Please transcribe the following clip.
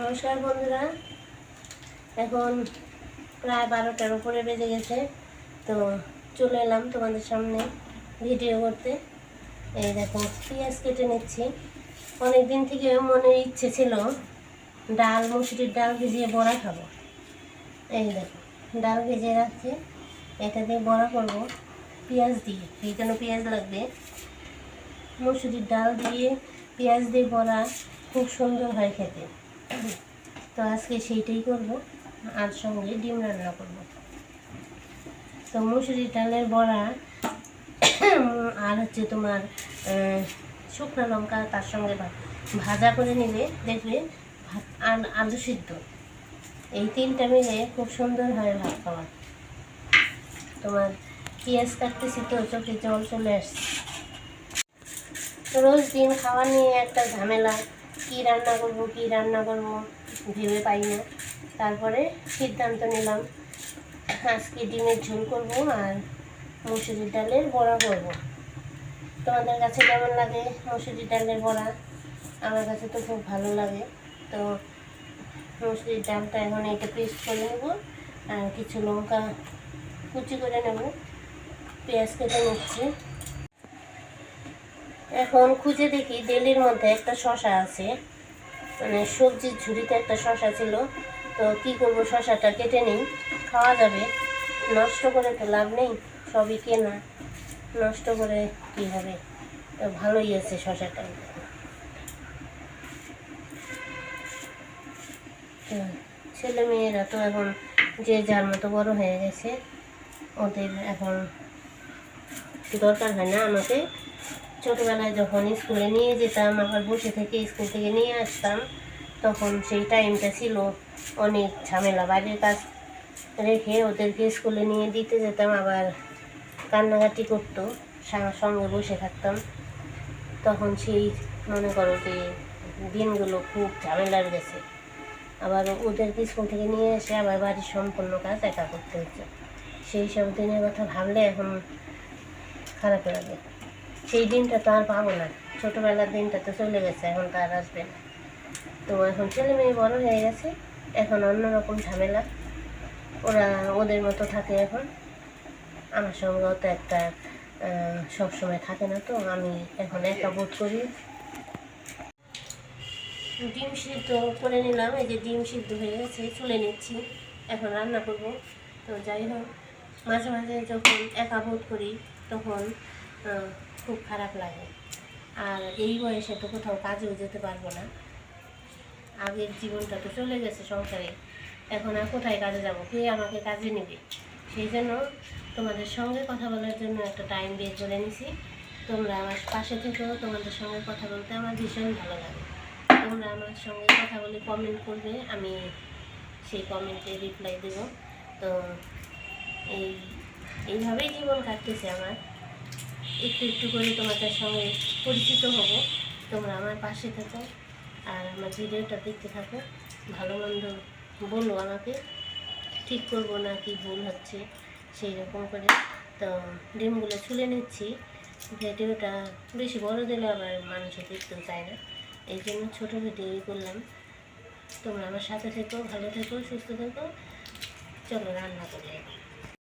নমস্কার বন্ধুরা। এখন প্রায় বারোটার উপরে বেজে গেছে। তো চলে এলাম তোমাদের সামনে ভিডিও করতে। এই দেখো, পেঁয়াজ কেটে নিচ্ছি। অনেক দিন থেকে মনের ইচ্ছে ছিল ডাল, মুসুরির ডাল ভিজিয়ে বড়া খাব। এই দেখো, ডাল ভিজিয়ে রাখছি। এটা দিয়ে বড়া করব। পেঁয়াজ দিয়ে, এই জন্য পেঁয়াজ লাগবে। মুসুরির ডাল দিয়ে, পেঁয়াজ দিয়ে বড়া খুব সুন্দর হয় খেতে। তো আজকে সেইটাই করব। আর সঙ্গে ডিম রান্না করব। তো মুসুরির ডালের বড়া, আর হচ্ছে তোমার শুকনো লঙ্কা তার সঙ্গে ভাজা করে নিলে দেখবে ভাত আর আলু সিদ্ধ। এই তিনটা মিলে খুব সুন্দর হয় ভাত খাওয়া। তোমার পেঁয়াজ কাটতেছি তো, চোখে জল চলে আসছে। রোজ দিন খাওয়া নিয়ে একটা ঝামেলা। কি রান্না করব, কি রান্না করব ভেবে পাই না। তারপরে সিদ্ধান্ত নিলাম, আজকে ডিমের ঝোল করব আর মুসুরির ডালের বড়া করব। তোমাদের কাছে কেমন লাগে মুসুরির ডালের বড়া? আমার কাছে তো খুব ভালো লাগে। তো মুসুরির ডালটা এখন এটা পেস্ট করে নেব আর কিছু লঙ্কা কুচি করে নেব। পেঁয়াজ কেটে নিচ্ছি। এখন খুঁজে দেখি ডেলির মধ্যে একটা শশা আছে। মানে সবজির ঝুড়িতে একটা শশা ছিল। তো কি করব, শশাটা কেটে নিই। খাওয়া যাবে। নষ্ট করে তো লাভ নেই। সবই কেনা। নষ্ট করে কি হবে? তো ভালোই আছে শশাটা। ছেলে মেয়েরা তো এখন যে যার মতো বড় হয়ে গেছে, ওদের এখন দরকার হয় না আমাকে। ছোটোবেলায় যখন স্কুলে নিয়ে যেতাম, আবার বসে থেকে স্কুল থেকে নিয়ে আসতাম, তখন সেই টাইমটা ছিল অনেক ঝামেলা বাইরের কাজ রেখে ওদেরকে স্কুলে নিয়ে দিতে যেতাম, আবার কান্নাকাটি করতো সঙ্গে বসে থাকতাম। তখন সেই, মনে করো যে দিনগুলো খুব ঝামেলার গেছে। আবার ওদেরকে স্কুল থেকে নিয়ে এসে আবার বাড়ির সম্পূর্ণ কাজ একা করতে হচ্ছে। সেই সব দিনের কথা ভাবলে এখন খারাপ লাগে। সেই দিনটা তো আর পাবো না। ছোটোবেলার দিনটা তো চলে গেছে, এখন তো আর আসবে না। তো এখন ছেলে মেয়ে বড় হয়ে গেছে, এখন অন্যরকম ঝামেলা। ওরা ওদের মতো থাকে এখন। আমার সঙ্গে তো একটা সবসময় থাকে না তো, আমি এখন একা বোধ করি। ডিম সিদ্ধ করে নিলাম, এই যে ডিম সিদ্ধ হয়ে গেছে, তুলে নিচ্ছি, এখন রান্না করব। তো যাই হোক, মাঝে মাঝে যখন একা বোধ করি, তখন খুব খারাপ লাগে। আর এই বয়সে তো কোথাও কাজেও যেতে পারব না। আগের জীবনটা তো চলে গেছে সংসারে। এখন আর কোথায় কাজে যাব? কে আমাকে কাজে নেবে? সেই জন্য তোমাদের সঙ্গে কথা বলার জন্য একটা টাইম বের করে নিছি। তোমরা আমার পাশে থেকেও তোমাদের সঙ্গে কথা বলতে আমার ভীষণ ভালো লাগে। তোমরা আমার সঙ্গে কথা বলে কমেন্ট করবে, আমি সেই কমেন্টে রিপ্লাই দেব। তো এই, এইভাবেই জীবন কাটতেছে আমার। একটু একটু করে তোমাদের সঙ্গে পরিচিত হব। তোমরা আমার পাশে থাকো আর আমার ভিডিওটা দেখতে থাকো। ভালো মন্দ বলো আমাকে। ঠিক করব না কি ভুল হচ্ছে, সেই রকম করে। তো ডিমগুলো ছুলে নিচ্ছি। ভিডিওটা বেশি বড় দিলে আবার মানুষে দেখতেও চায় না। এই জন্য ছোটো ভিডিওই করলাম। তোমরা আমার সাথে থেকো, ভালো থেকো, সুস্থ থেকো। চলো রান্না করে।